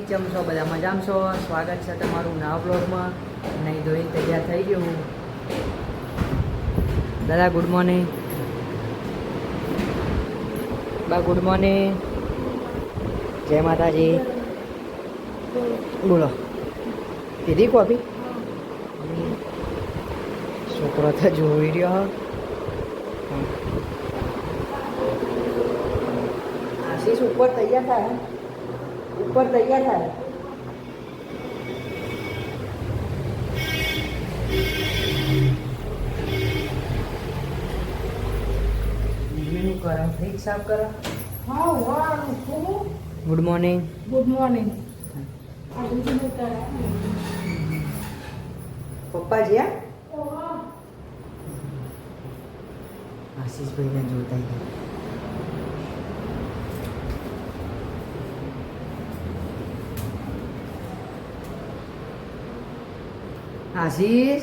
ચમ છો? બધા મજામાં છો? સ્વાગત છે તમારું નવા બ્લોગમાં નહીં ધોઈને તૈયાર થઈ ગયું હું. દાદા ગુડ મોર્નિંગ બા ગુડ મોર્નિંગ જય માતાજી. બોલો. પીધી કોફી છોકરો તો જોઈ રહ્યો. આશીષ ઉપર તૈયાર થાય ઉપર તૈયાર થાય. મમ્મીનું કરો ફ્રીજ સાફ કરો. હા ખૂબ ગુડ મોર્નિંગ ગુડ મોર્નિંગ બીજું પપ્પા જ્યાં આશીષભાઈને જોતા ગયા આશીષ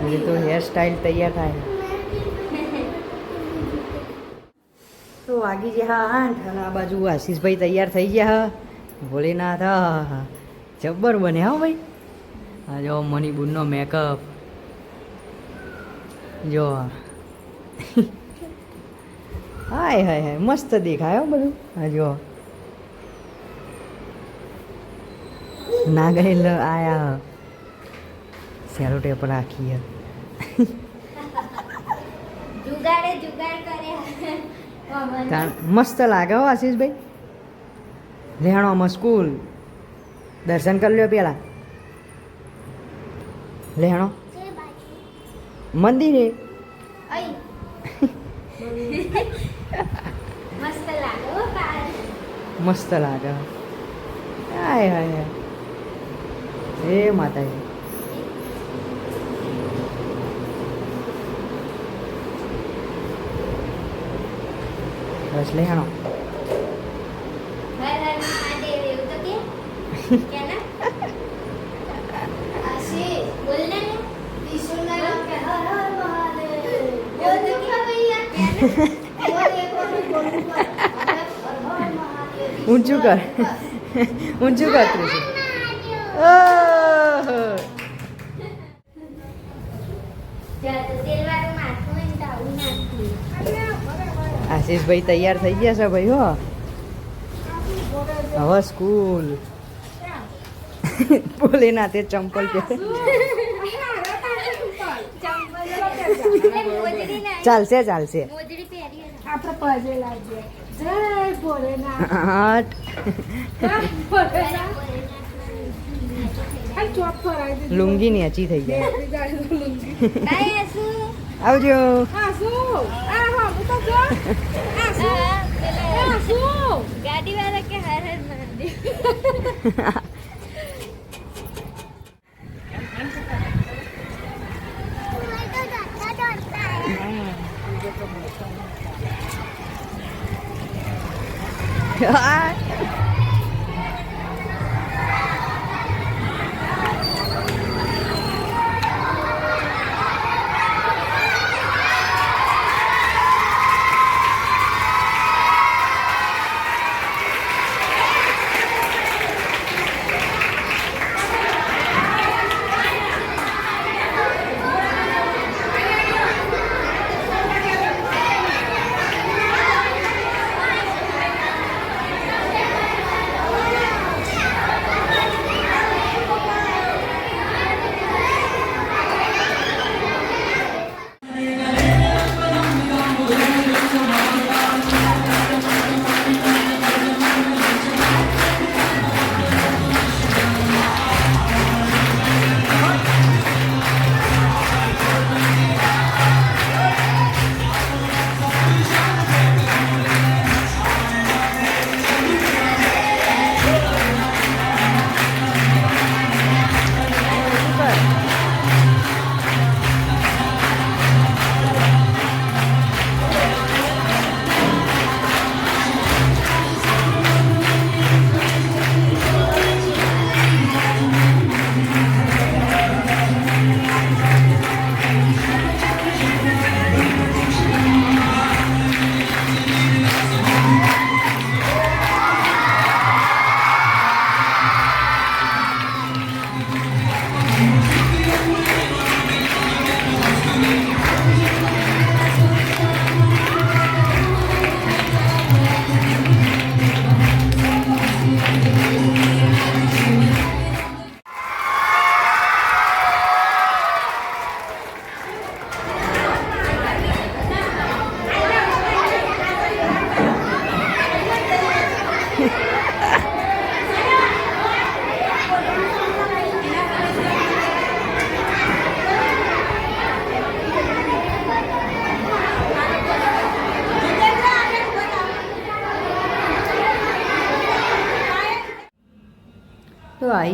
હજી તો હેર સ્ટાઈલ તૈયાર થાય તો વાગી ગયા આઠ અને આ બાજુ આશીષભાઈ તૈયાર થઈ ગયા ભોલેનાથ. જબ્બર બને હા ભાઈ આ જો મણિબુનનો મેકઅપ જો હાય હાય હાય મસ્ત દેખાય હો બધું હા જો ના ગયેલ આયા સેલો ટેપ રાખી મસ્ત લાગે હો આશીષભાઈ. લેહણોમાં મસ્કૂલ દર્શન કરી લ્યો પેલા. લેણો. મંદિરે. મસ્ત લાગે મસ્ત લાગે હાય હાય. એ માતાજી. બસ લઈ આણો ઊંચું કર. ઊંચું કર કે આશીષભાઈ તૈયાર થઈ ગયા છે ભાઈ હો. હવે સ્કૂલ. બોલે ના તે ચંપલ કે. ચાલશે ચાલશે. આપણે પજે લાગીએ. જય ભોલેનાથ. આઠની લુંગી નેચી થઈ જાય. લુંગી. આવજો. ગાડી વાળા કે હર હર મહાદેવ આ.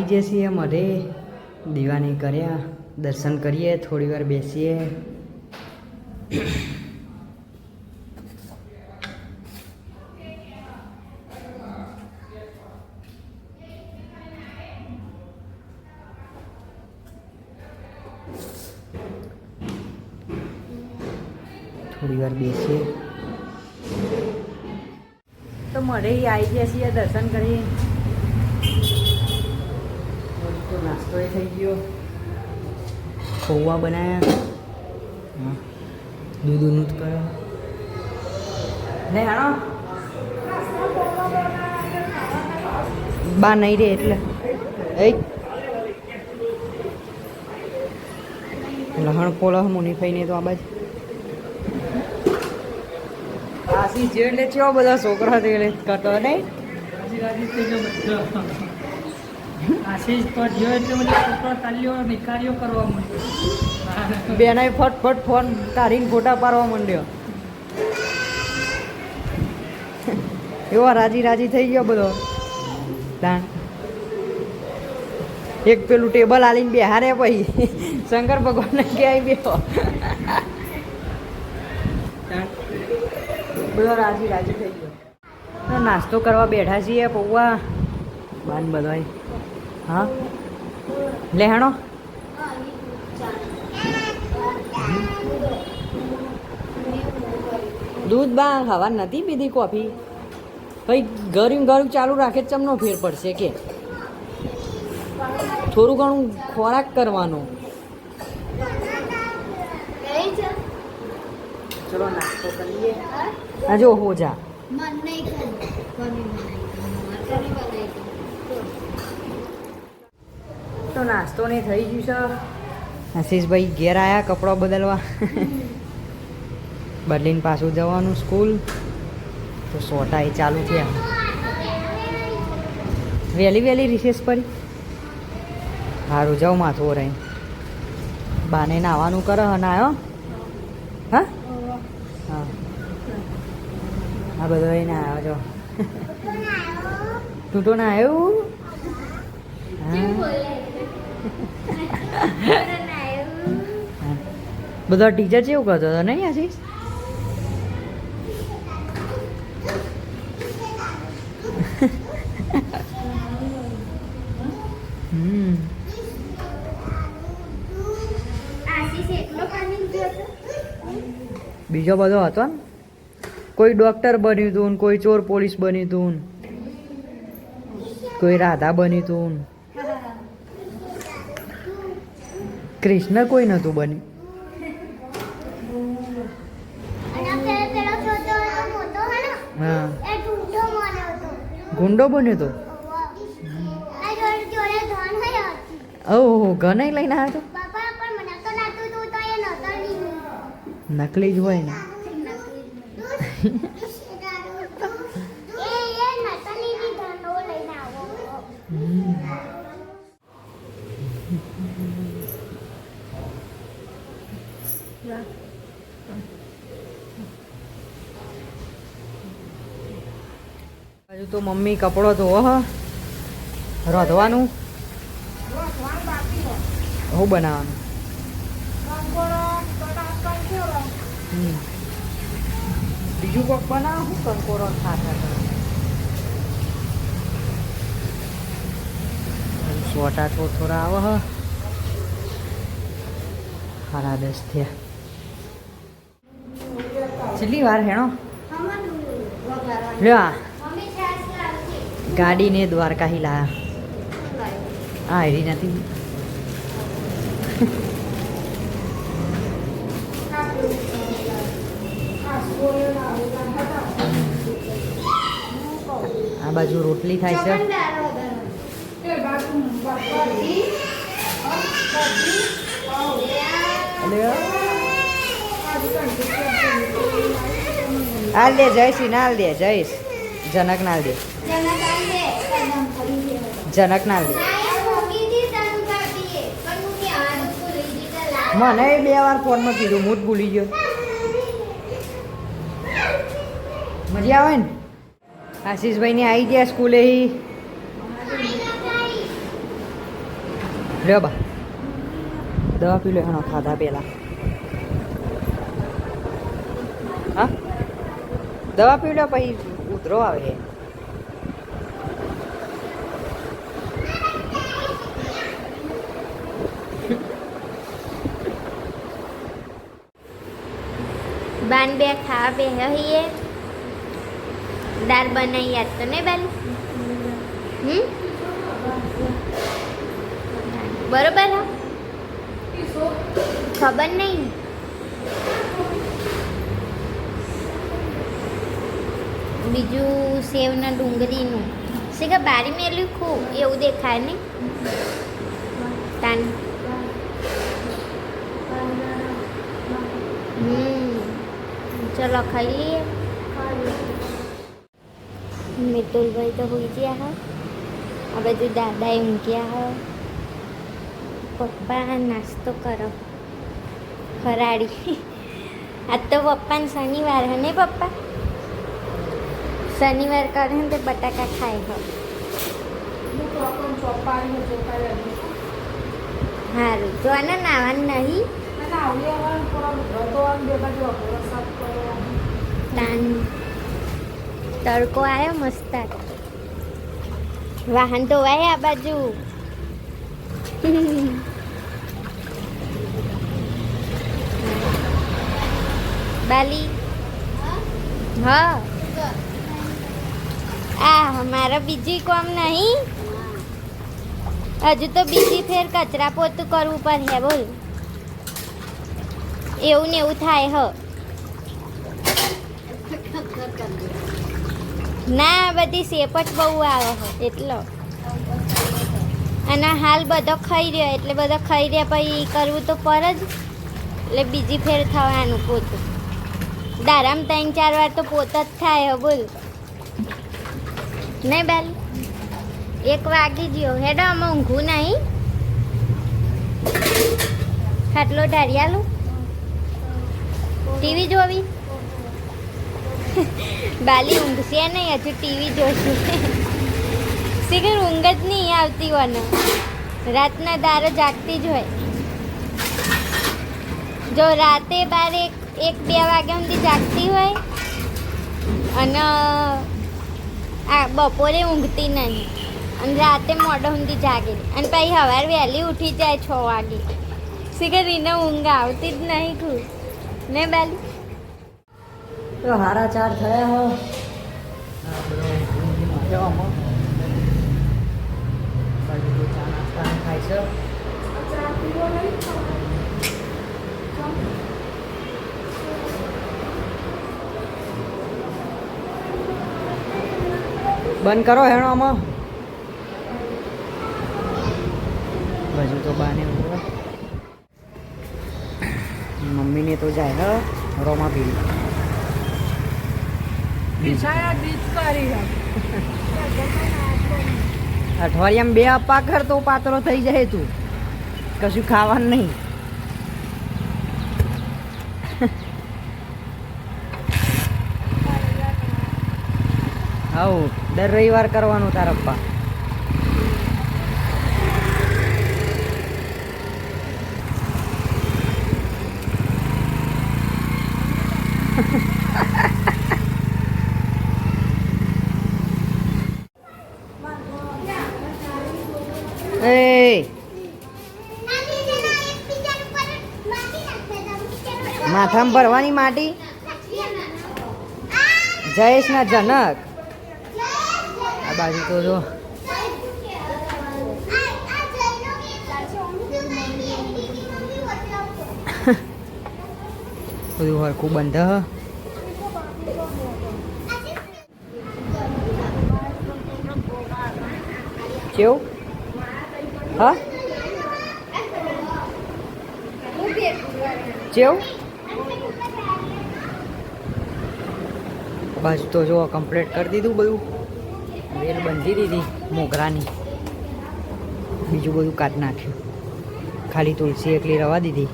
આવી છીએ મઢે. દીવાની કર્યા. દર્શન કરીએ, થોડી વાર બેસીએ. થોડી વાર બેસીએ. તો મળે આવી ગયા છીએ, દર્શન કરી તો નાસ્તો એ થઈ ગયો પૌવા બનાવ્યા હા. દૂધ ઊનું કરો લે હાણો બા નહીં રે એટલે એ લહણ પોલહ મુનિફાઈને તો આ બાજુ આશી જે એટલે ચેવા બધા છોકરા તે કરતો કટો નહીં આશીષ પર જો એટલે મને છોકરો તાલીઓ નિકાળ્યો કરવા માંડ્યો. બેનાય ફટ ફટ ફોન કાઢીને ફોટા પાડવા માંડ્યો. એવો રાજી રાજી થઈ ગયો બધો. તાણ એક પેલું ટેબલ આલીને બેહારે પછી. શંકર ભગવાનને બેહો. ગયો બધો રાજી રાજી થઈ ગયો. નાસ્તો કરવા બેઠા છીએ પૌવા. બાન બધાય. હા? લેહણો? દૂધ બા હવા નથી પીધી કોફી? ભાઈ ગરમ ગરમ ચાલુ રાખે ચમનો ફેર પડશે કે? થોડું ઘણું ખોરાક કરવાનો. ચલો નાસ્તો કરીએ? હોજા મન નહીં ખાઈ કોની બનાવી અત્યારે બનાવી તો નાસ્તો ને થઈ ગયું છે. આશીષભાઈ ઘેર આવ્યા કપડાં બદલવા. બદલીને પાછું જવાનું સ્કૂલ. તો સોટા એ ચાલુ થયા. વહેલી વહેલી રિસેસ પડી. સારું જાઉં માથું રહી બાને નાવાનું કરે હને આવ્યો હા? હા? આ બધો એને આવ્યો, જો. તું તો ના આવ્યું. બધા ટીચર કેવું કરતો હતો નહીં આશીષ બીજો બધો હતો ને? કોઈ ડોક્ટર બન્યું ને કોઈ ચોર પોલીસ બન્યું હતું કોઈ રાધા બન્યું હતું ને કૃષ્ણ કોઈ નહોતું બન્યું. હા. ગુંડો બન્યો હતો. ઓહો ઘને લઈને આવ્યો હતો તો નકલી જ હોય ને એ એ નતો લીધી ધનો લઈને આવો હમ. હજુ તો મમ્મી કપડો ધોવો રોધવાનું. હું બનાવવાનું. બીજું કોક બનાવો, હું કંકોરો ખાતા સોટા થોડા થોડા આવે થયા. કેટલી વાર હેણો? લ્યો આ મમ્મી છાસ લાવતી ગાડીને દ્વારકા હિલા આ હેરી નથી આ બાજુ રોટલી થાય છે. હાલ. દે ના નાલ દે જયસ જનક નાલ દે. જનક ના લે. મને બે વાર ફોનમાં કીધું, હું જ ભૂલી ગયો. મજા આવે ને? આશીષભાઈ ને આવી ગયા સ્કૂલે લ્યો બા. દવા પી લો, એનો ખાધા પહેલા. હા? દવા પી લો પછી ઉધરો આવે છે બાન બે હહીએ દાળ બનાવી યાદ તો નહીં બેન? હમ? બરોબર હા? ખબર નહીં? બીજું સેવના ડુંગળીનું. છે કે બારી મેલ્યું ખૂબ? એવું દેખાય ને તાન. હમ. ચલો લઈએ મિતુલભાઈ તો હોઈ ગયા હા આ બધું દાદાએ મૂક્યા હા પપ્પા નાસ્તો કરો ફરાળી આજ તો પપ્પાને શનિવાર હે ને પપ્પા શનિવાર કરે ને તો બટાકા ખાય હો સારું જો આને નાવાનું નહીં તાન. તડકો આવ્યો મસ્ત વાહન તો વાય આ બાજુ. બાલી. હા. આ મારા બીજી કોમ નહીં. હજુ તો બીજી ફેર કચરા પોતું કરવું પડે બોલ. એવું ને એવું થાય હ. ના બધી સેપટ બહુ આવે છે, એટલો. અને હાલ બધો ખાઈ રહ્યો, એટલે બધો ખાઈ રહ્યા, પછી કરવું તો પર જ. એટલે બીજી ફેર થવાનું પોતું. દારામ ત્રણ ચાર વાર તો પોત જ થાય બોલ. નહીં, બેલ? એક વાગી ગયો. હેડો, આમાં ઊંઘું નહીં. ખાટલો ઢાળિયાલું ટીવી જોવી? બાલી ઊંઘશે નહીં, હજુ ટીવી જોશે. શીખર ઊંઘ જ નહીં આવતી વને. રાતના દારો જાગતી જ હોય. જો રાતે બાર એક એક, બે વાગ્યા સુધી જાગતી હોય, અને, આ બપોરે ઊંઘતી નહીં. અને રાતે મોડો સુધી જાગે. અને પછી સવાર વહેલી ઉઠી જાય છ વાગે. શીખર એને ઊંઘ આવતી જ નહીં ખુશ ને બાલી? તો હારા ચાર થયા હો. બધો કરો હેણો આમાં. બાજુ તો બાને. મમ્મીને તો જાય રોમા પીડી અઠવાડિયામાં બે અપ્પા કર તો પાતળો થઈ જાય તું. કશું ખાવાનું નહીં. આવું દર રવિવાર કરવાનું તાર માથામાં ભરવાની માટી? જયેશ ના જનક. આ બાજુ તો જો. બધું હરખું બંધ. કેવું? હા? કેવું? બાજુ તો જો કમ્પ્લીટ કરી દીધું બધું. વેલ બંધી દીધી મોગરાની. બીજું બધું કાઢ નાખ્યું. ખાલી તુલસી એકલી રવા દીધી.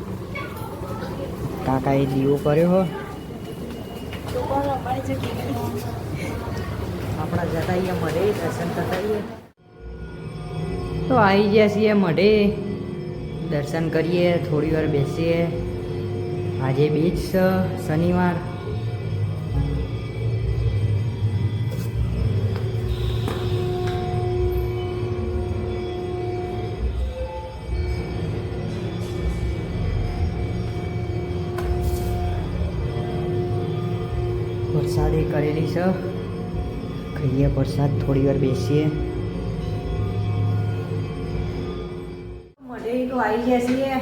કાકાએ દીવો કર્યો હો. આપણા જતા અહીંયા મળે, દર્શન થતા તો આવી ગયા છીએ મળે. દર્શન કરીએ, થોડી વાર બેસીએ. આજે બીજ શનિવાર. વરસાદે કરેલી છે. ખાઈએ પ્રસાદ થોડી વાર બેસીએ. મઢે તો આવી ગયા છીએ.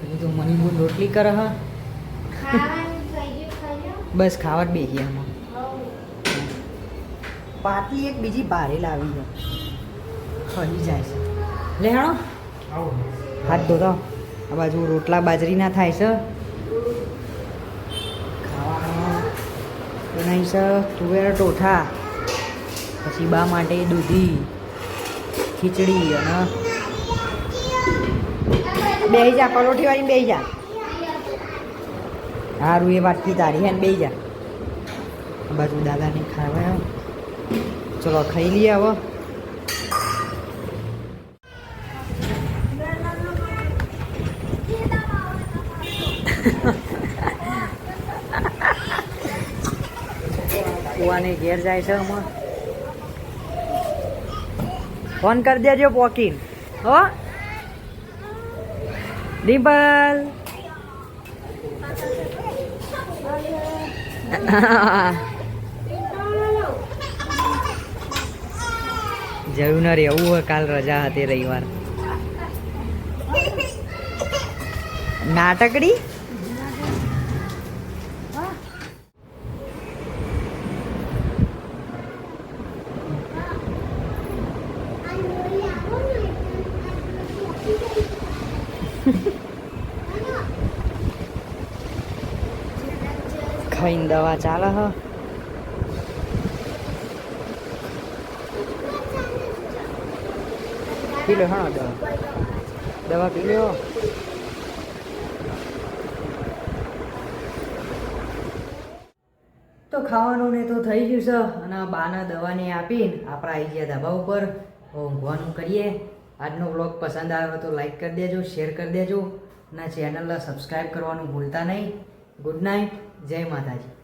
હજુ તો મની બુન રોટલી કરે હા. બસ ખાવા જ બેસીએ આમાં. પાટી એક બીજી બારે લાવી છે. ખરી જાય છે. લે હાણો હાથ ધોતો. આ બાજુ રોટલા બાજરીના થાય છે ખાવાનું બનાવી સર તુવેર ટોઠા પછી બા માટે દૂધી, ખીચડી અને બે જા, પરોઠી વાળી બે જા. સારું એ વાટકી તારી હે બે જા. બધું દાદાને ખાવા ચલો, ખાઈ લઈએ હવે. કુવાને ઘેર જાય છે હમણાં. ફોન કરી દેજો પોકીન. હો? ડિમ્પલ. જયું ના રહેવું હોય, કાલ રજા હતી રવિવાર. નાટકડી? ખાઈને દવા ચાલે હ પી લો હા દવા દવા પી લો તો ખાવાનું ને તો થઈ ગયું છે, અને બાના દવાને આપીને આપણે આવી ગયા ધાબા ઉપર ઊંઘવાનું કરીએ. આજનો બ્લોગ પસંદ આવ્યો તો લાઈક કરી દેજો, શેર કરી દેજો, અને ચેનલને સબસ્ક્રાઈબ કરવાનું ભૂલતા નહીં. Good night. જય માતાજી.